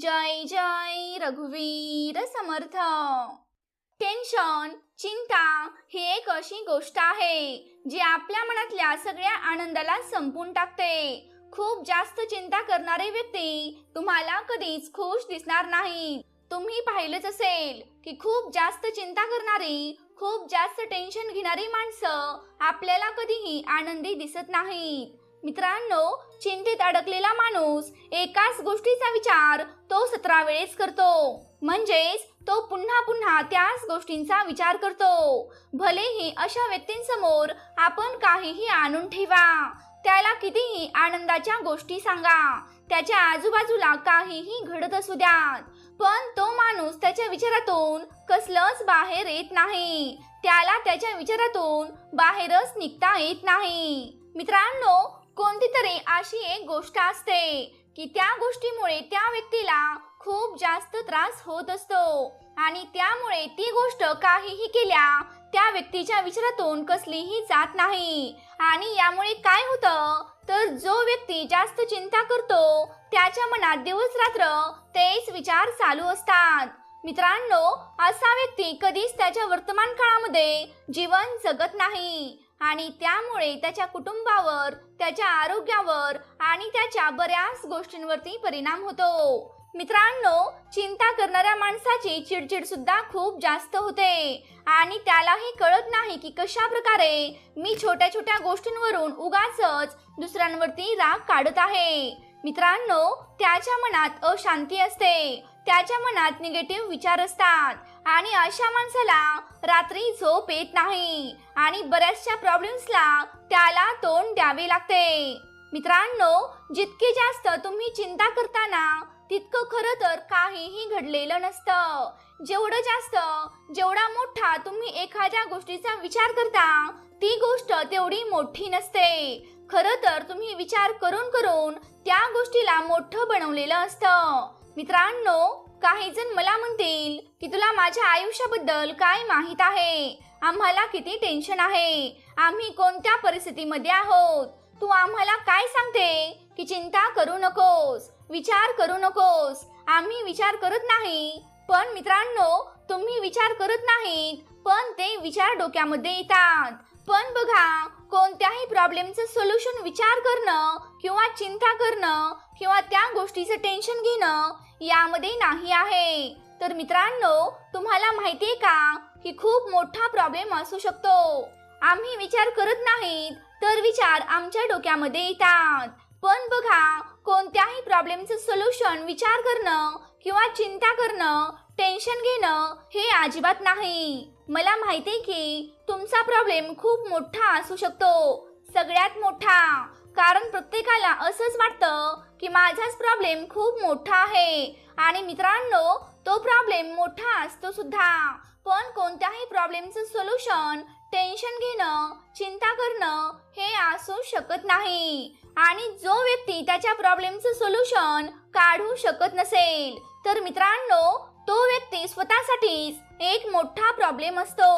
जय जय रघुवीर समर्थ. टेन्शन चिंता ही एक अशी गोष्ट आहे जी आपल्या मनातल्या सगळ्या आनंदाला संपून टाकते. खूप जास्त चिंता करणारे व्यक्ती तुम्हाला कधीच खुश दिसणार नाही. तुम्ही पाहिलंच असेल की खूप जास्त चिंता करणारी खूप जास्त टेन्शन घेणारी माणसं आपल्याला कधीही आनंदी दिसत नाहीत. मित्रांनो चिंतेत अडकलेला माणूस एकाच गोष्टीचा विचार तो सतरा वेळेस करतो. म्हणजेच तो पुन्हा पुन्हा त्याच गोष्टींचा विचार करतो. भलेही अशा व्यक्तींसमोर आपण काहीही आणून ठेवा त्याला कितीही आनंदाच्या गोष्टी सांगा त्याच्या आजूबाजूला काहीही घडत असू द्यात. पण तो माणूस त्याच्या विचारातून कसलंच बाहेर येत नाही. त्याला त्याच्या विचारातून बाहेरच निघता येत नाही. मित्रांनो कोणती तरी अशी एक गोष्ट असते की त्या गोष्टीमुळे त्या व्यक्तीला खूप जास्त त्रास होत असतो. आणि त्यामुळे ती गोष्ट काहीही केल्या त्या व्यक्तीच्या विचारातून कसलीही जात नाही. आणि यामुळे काय होतं? तर जो व्यक्ती जास्त चिंता करतो त्याच्या मनात दिवस रात्र तेच विचार चालू असतात. मित्रांनो असा व्यक्ती कधीच त्याच्या वर्तमान काळामध्ये जीवन जगत नाही. आणि त्यामुळे त्याच्या कुटुंबावर त्याच्या आरोग्यावर आणि त्याच्या बऱ्याच गोष्टींवरती परिणाम होतो. मित्रांनो चिंता करणाऱ्या माणसाची चिडचिड सुद्धा खूप जास्त होते. आणि त्यालाही कळत नाही की कशा प्रकारे मी छोट्या छोट्या गोष्टींवरून उगाचच दुसऱ्यांवरती राग काढत आहे. मित्रांनो त्याच्या मनात अशांती असते. त्याच्या मनात निगेटिव्ह विचार असतात. आणि अशा माणसाला रात्री झोप येत नाही. आणि बऱ्याचशा प्रॉब्लेम्सला त्याला तोंड द्यावे लागते. मित्रांनो जितकी जास्त तुम्ही चिंता करताना तितकं खरं तर काहीही घडलेलं नसतं. जेवढं जास्त जेवढा मोठा तुम्ही एखाद्या गोष्टीचा विचार करता ती गोष्ट तेवढी मोठी नसते. खरं तर तुम्ही विचार करून करून त्या गोष्टीला मोठं बनवलेलं असतं. मित्रांनो काही जण मला म्हणतील की तुला माझ्या आयुष्याबद्दल काय माहीत आहे? आम्हाला किती टेन्शन आहे? आम्ही कोणत्या परिस्थितीमध्ये आहोत? तू आम्हाला काय सांगते? की चिंता करू नकोस विचार करू नकोस. आम्ही विचार करत नाही. पण मित्रांनो तुम्ही विचार करत नाहीत पण ते विचार डोक्यामध्ये येतात. पण बघा कोणत्याही प्रॉब्लेमचं सोल्युशन विचार करणं किंवा चिंता करणं किंवा त्या गोष्टीचं टेन्शन घेणं यामध्ये नाही आहे. तर मित्रांनो तुम्हाला माहितीये का? की खूप मोठा प्रॉब्लेम असू शकतो. आम्ही विचार करत नाहीत तर विचार आमच्या डोक्यामध्ये येतात. पण बघा कोणत्याही प्रॉब्लेमचं सोल्युशन विचार करणं किंवा चिंता करणं टेन्शन घेणं हे अजिबात नाही. मला माहिती की तुमचा प्रॉब्लेम खूप मोठा असू शकतो. सगळ्यात मोठा. कारण प्रत्येकाला असंच वाटतं की माझाच प्रॉब्लेम खूप मोठा आहे. आणि मित्रांनो तो प्रॉब्लेम मोठा असतो सुद्धा. पण कोणत्याही प्रॉब्लेमचं सोल्युशन टेन्शन घेणं चिंता करणं हे असू शकत नाही. आणि जो व्यक्ती त्याच्या प्रॉब्लेमचं सोल्युशन काढू शकत नसेल तर मित्रांनो तो व्यक्ती स्वतःसाठीच एक मोठा प्रॉब्लेम असतो.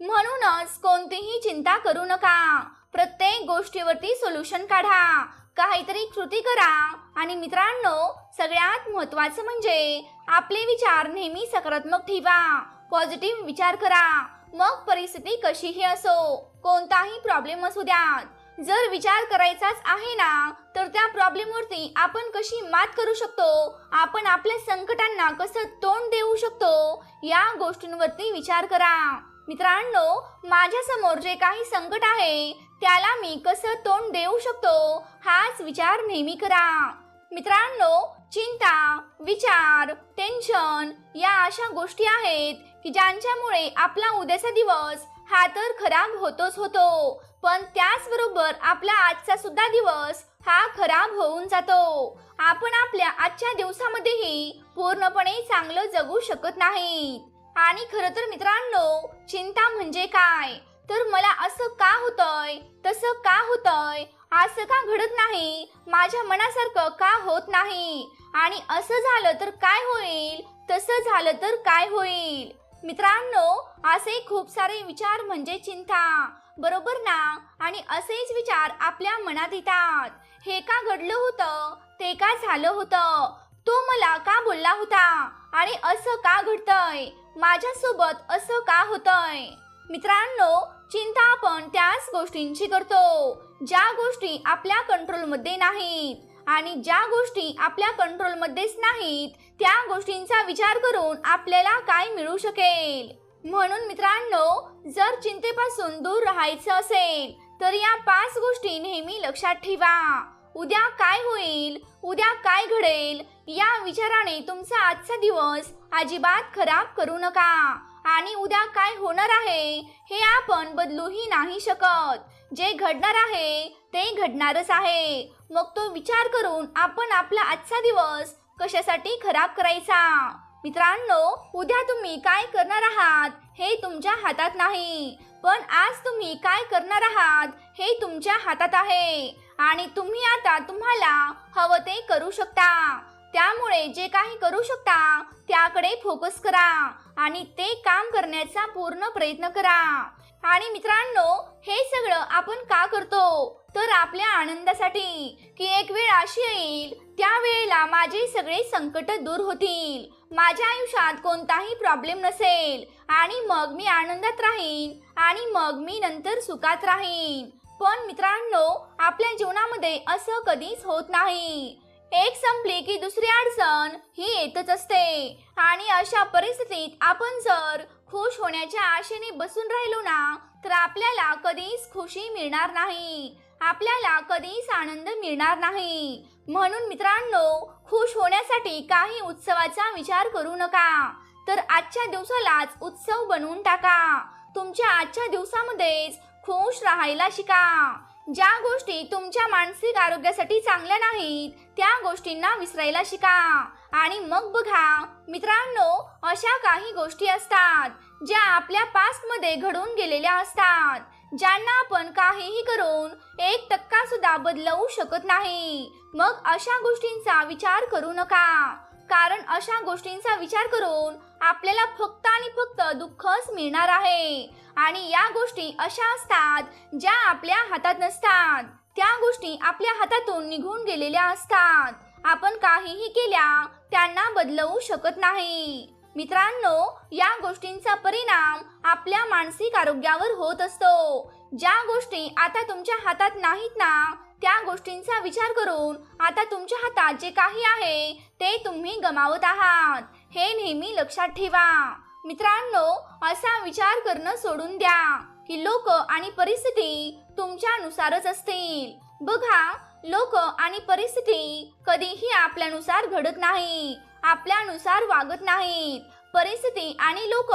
म्हणूनच कोणतीही चिंता करू नका. प्रत्येक गोष्टीवरती सोल्युशन काढा. काहीतरी कृती करा. आणि मित्रांनो सगळ्यात महत्वाचं म्हणजे आपले विचार नेहमी सकारात्मक ठेवा. पॉझिटिव्ह विचार करा. मग परिस्थिती कशीही असो कोणताही प्रॉब्लेम असू द्यात. जर विचार करायचाच आहे ना तर त्या प्रॉब्लेमवरती आपण कशी मात करू शकतो? आपण आपल्या संकटांना कसं तोंड देऊ शकतो? या गोष्टींवरती विचार करा. मित्रांनो माझ्यासमोर जे काही संकट आहे त्याला मी कसं तोंड देऊ शकतो हाच विचार नेहमी करा. मित्रांनो चिंता विचार टेन्शन या अशा गोष्टी आहेत की ज्यांच्यामुळे आपला उद्याचा दिवस हा तर खराब होतोच होतो पण त्याचबरोबर आपला आजचा सुद्धा दिवस हा खराब होऊन जातो. आपण आपल्या आजच्या दिवसामध्येही पूर्णपणे चांगलं जगू शकत नाही आणि खरं तर मित्रांनो चिंता म्हणजे काय? तर मला असं का होतंय? तसं का होतंय? असं का घडत नाही? माझ्या मनासारखं का होत नाही? आणि असं झालं तर काय होईल? तसं झालं तर काय होईल? मित्रांनो असे खूप सारे विचार म्हणजे चिंता. बरोबर ना? आणि असेच विचार आपल्या मनात येतात. हे का घडलं होतं? ते का झालं होतं? तो मला का बोलला होता? आणि असं का घडतंय? माझ्यासोबत असं का होतंय? मित्रांनो चिंता आपण त्याच गोष्टींची करतो. ज्या गोष्टी आपल्या कंट्रोलमध्ये नाहीत आणि ज्या गोष्टी आपल्या कंट्रोलमध्येच नाहीत त्या गोष्टींचा विचार करून आपल्याला काय मिळू शकेल? म्हणून मित्रांनो जर चिंतेपासून दूर राहायचं असेल तर या पाच गोष्टी नेहमी लक्षात ठेवा. उद्या काय होईल उद्या काय घडेल या विचाराने तुमचा आजचा दिवस अजिबात खराब करू नका. आणि उद्या काय होणार आहे हे आपण बदलूही नाही शकत. जे घडणार आहे ते घडणारच आहे. मग तो विचार करून आपण आपला आजचा दिवस कशासाठी खराब करायचा? मित्रांनो उद्या तुम्ही काय करणार आहात हे तुमच्या हातात नाही. पण आज तुम्ही काय करणार आहात हे तुमच्या हातात आहे. आणि तुम्ही आता तुम्हाला हवं ते करू शकता. त्यामुळे जे काही करू शकता त्याकडे फोकस करा आणि ते काम करण्याचा पूर्ण प्रयत्न करा. आणि मित्रांनो हे सगळं आपण का करतो? तर आपल्या आनंदासाठी की एक वेळ अशी येईल त्या वेळेला माझे सगळे संकट दूर होतील. माझ्या आयुष्यात कोणताही प्रॉब्लेम नसेल. आणि मग मी आनंदात राहीन आणि मग मी नंतर सुखात राहीन. पण मित्रांनो आपल्या जीवनामध्ये असं कधीच होत नाही. एक संपली की दुसरी अडचण ही येतच असते. आणि अशा परिस्थितीत आपण जर खुश होण्याच्या आशेने बसून राहिलो ना तर आपल्याला कधीच खुशी मिळणार नाही. आपल्याला कधीच आनंद मिळणार नाही. म्हणून मित्रांनो खुश होण्यासाठी काही उत्सवाचा विचार करू नका. तर आजच्या दिवसालाच उत्सव बनवून टाका. तुमच्या आजच्या दिवसामध्येच खुश राहायला शिका. ज्या गोष्टी तुमच्या मानसिक आरोग्यासाठी चांगल्या नाहीत त्या गोष्टींना विसरायला शिका. आणि मग बघा मित्रांनो अशा काही गोष्टी असतात ज्या आपल्या पास्टमध्ये घडून गेलेल्या असतात ज्यांना आपण काहीही करून एक टक्का सुद्धा बदलवू शकत नाही. मग अशा गोष्टींचा विचार करू नका. कारण अशा गोष्टींचा विचार करून आपल्याला फक्त आणि फक्त दुःखच मिळणार आहे. आणि या गोष्टी अशा असतात ज्या आपल्या हातात नसतात. त्या गोष्टी आपल्या हातातून निघून गेलेल्या असतात. आपण काहीही केल्या त्यांना बदलवू शकत नाही. मित्रांनो या गोष्टींचा परिणाम आपल्या मानसिक आरोग्यावर होत असतो. ज्या गोष्टी आता तुमच्या हातात नाहीत ना त्या गोष्टींचा विचार करून आता तुमच्या हातात जे काही आहे ते तुम्ही गमावत आहात. हे नेहमी लक्षात ठेवा. मित्रांनो असा विचार करणं सोडून द्या की लोक आणि परिस्थिती तुमच्यानुसारच असतील. बघा लोक आणि परिस्थिती कधीही आपल्यानुसार घडत नाही आपल्यानुसार वागत नाहीत. परिस्थिती आणि लोक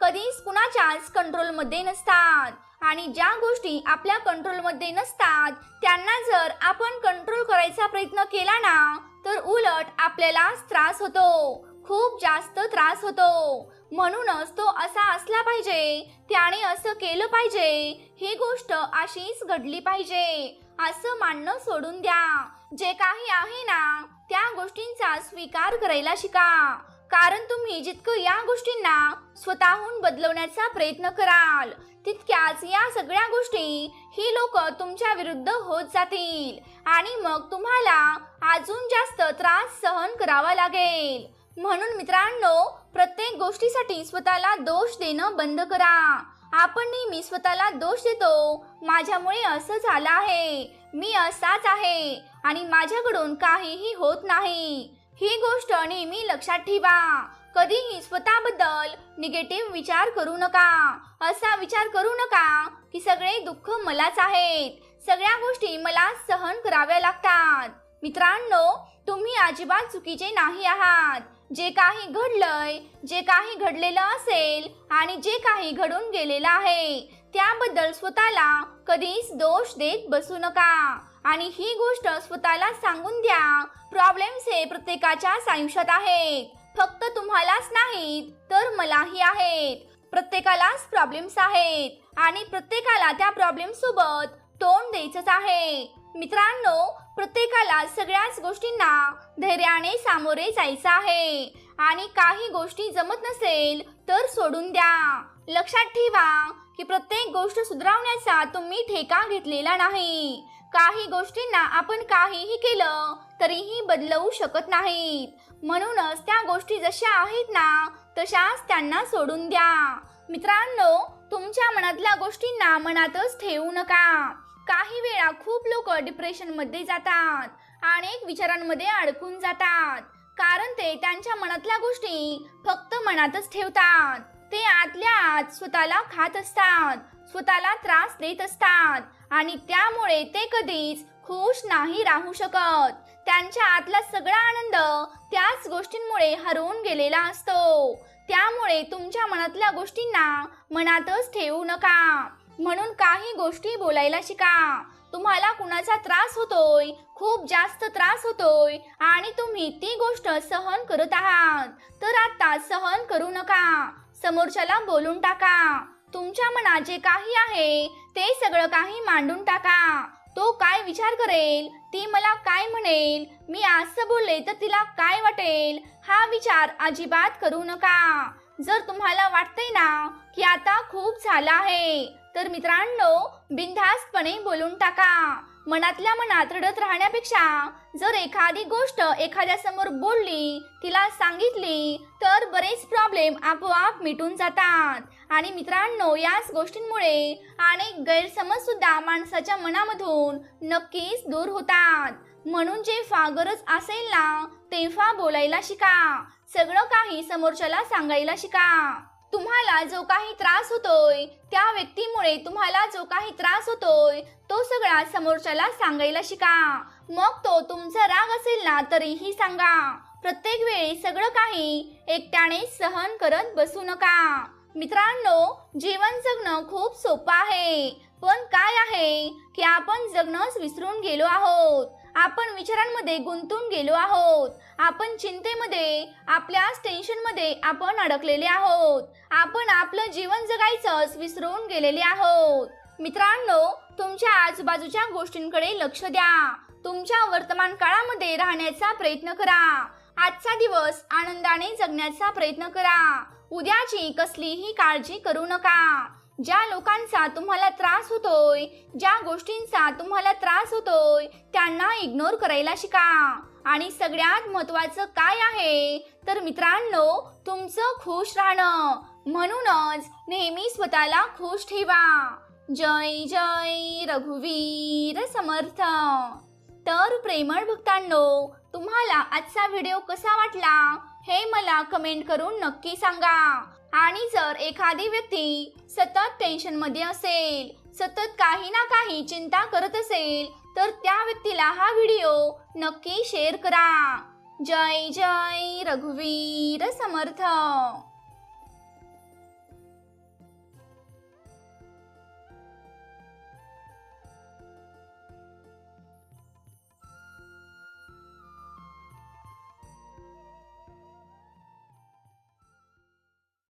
कधीच कुणाच्याच कंट्रोलमध्ये नसतात. आणि ज्या गोष्टी आपल्या कंट्रोलमध्ये नसतात त्यांना जर आपण कंट्रोल करायचा प्रयत्न केला ना तर उलट आपल्यालाच त्रास होतो. खूप जास्त त्रास होतो. म्हणूनच तो असा असला पाहिजे. त्याने असं केलं पाहिजे. ही गोष्ट अशीच घडली पाहिजे. असं मानणं सोडून द्या. जे काही आहे ना त्या गोष्टींचा स्वीकार करायला शिका. कारण तुम्ही जितकं या गोष्टींना स्वतःहून बदलवण्याचा प्रयत्न कराल तितक्याच या सगळ्या गोष्टी ही लोक तुमच्या विरुद्ध होत जातील. आणि मग तुम्हाला अजून जास्त त्रास सहन करावा लागेल. म्हणून मित्रांनो प्रत्येक गोष्टीसाठी स्वतःला दोष देणं बंद करा. आपण नेहमी स्वतःला दोष देतो. माझ्यामुळे असं झालं आहे. मी असाच आहे. आणि माझ्याकडून काहीही होत नाही. ही गोष्ट नेहमी लक्षात ठेवा. कधीही स्वतःबद्दल निगेटिव्ह विचार करू नका. असा विचार करू नका की सगळे दुःख मलाच आहेत. सगळ्या गोष्टी मला सहन कराव्या लागतात. मित्रांनो तुम्ही अजिबात चुकीचे नाही आहात. जे काही घडलंय जे काही घडलेलं असेल आणि जे काही घडून गेलेलं आहे त्याबद्दल स्वतःला कधीच दोष देत बसू नका. आणि ही गोष्ट स्वतःला सांगून द्या. प्रॉब्लेम्स हे प्रत्येकाच्याच आयुष्यात आहेत. फक्त तुम्हालाच नाहीत तर मलाही आहेत. प्रत्येकालाच प्रॉब्लेम्स आहेत. आणि प्रत्येकाला त्या प्रॉब्लेम सोबत तोंड द्यायचंच आहे. मित्रांनो प्रत्येकाला सगळ्याच गोष्टींना धैर्याने सामोरे जायचं आहे. आणि काही गोष्टी जमत नसेल तर सोडून द्या. लक्षात ठेवा की प्रत्येक गोष्ट सुधारवण्याचा तुम्ही ठेका घेतलेला नाही. काही गोष्टींना आपण काहीही केलं तरीही बदलवू शकत नाहीत. म्हणूनच त्या गोष्टी जशा आहेत ना तशाच त्यांना सोडून द्या. मित्रांनो तुमच्या मनातल्या गोष्टींना मनातच ठेवू नका. काही वेळा खूप लोक डिप्रेशनमध्ये जातात अनेक विचारांमध्ये अडकून जातात. कारण ते त्यांच्या मनातल्या गोष्टी फक्त मनातच ठेवतात. ते आतल्या आत स्वतःला खात असतात स्वतःला त्रास देत असतात आणि त्यामुळे ते कधीच खुश नाही राहू शकत. त्यांच्या आतला सगळा आनंद त्याच गोष्टींमुळे हरवून गेलेला असतो. त्यामुळे तुमच्या मनातल्या गोष्टींना मनातच ठेवू नका. म्हणून काही गोष्टी बोलायला शिका. तुम्हाला कुणाचा त्रास होतोय खूप जास्त त्रास होतोय आणि तुम्ही ती गोष्ट सहन करत आहात तर आता सहन करू नका. समोरच्याला बोलून टाका. तुमच्या मनात जे काही आहे ते सगळं काही मांडून टाका. तो काय विचार करेल ती मला काय म्हणेल मी असं बोलले तर तिला काय वाटेल हा विचार अजिबात करू नका. जर तुम्हाला वाटतंय ना की आता खूप झालं आहे तर मित्रांनो बिनधास्तपणे बोलून टाका. मनातल्या मनात रडत राहण्यापेक्षा जर एखादी गोष्ट एखाद्या समोर बोलली तिला सांगितली तर बरेच प्रॉब्लेम आपोआप मिटून जातात. आणि मित्रांनो याच गोष्टींमुळे अनेक गैरसमज सुद्धा माणसाच्या मनामधून नक्कीच दूर होतात. म्हणून जेव्हा गरज असेल ना तेव्हा बोलायला शिका. सगळं काही समोरच्याला सांगायला शिका. तुम्हाला जो काही त्रास होतोय त्या व्यक्तीमुळे तुम्हाला जो काही त्रास होतोय तो सगळा समोरच्याला सांगायला शिका. मग तो तुमचा राग असेल ना तरीही सांगा. प्रत्येक वेळी सगळं काही एकट्याने सहन करत बसू नका. मित्रांनो जीवन जगणं खूप सोपं आहे. पण काय आहे की आपण जगणंच विसरून गेलो आहोत. आपण विचारांमध्ये गुंतून गेलो आहोत. आपण चिंतेमध्ये आपल्याच टेन्शनमध्ये आपण अडकलेले आहोत. आपण आपलं जीवन जगायचंच विसरून गेलेले आहोत. मित्रांनो तुमच्या आजूबाजूच्या गोष्टींकडे लक्ष द्या. तुमच्या वर्तमान काळामध्ये राहण्याचा प्रयत्न करा. आजचा दिवस आनंदाने जगण्याचा प्रयत्न करा. उद्याची कसलीही काळजी करू नका. ज्या लोकांचा तुम्हाला त्रास होतोय ज्या गोष्टींचा तुम्हाला त्रास होतोय त्यांना इग्नोर करायला शिका. आणि सगळ्यात महत्वाचं काय आहे? तर मित्रांनो तुमचं खुश राहणं. म्हणूनच नेहमी स्वतःला खुश ठेवा. जय जय रघुवीर समर्थ. तर प्रेमळ भक्तांनो तुम्हाला आजचा व्हिडिओ कसा वाटला? हे मला कमेंट करून नक्की सांगा. आणि जर एखादी व्यक्ती सतत टेन्शनमध्ये असेल सतत काही ना काही चिंता करत असेल तर त्या व्यक्तीला हा व्हिडिओ नक्की शेअर करा. जय जय रघुवीर समर्थ.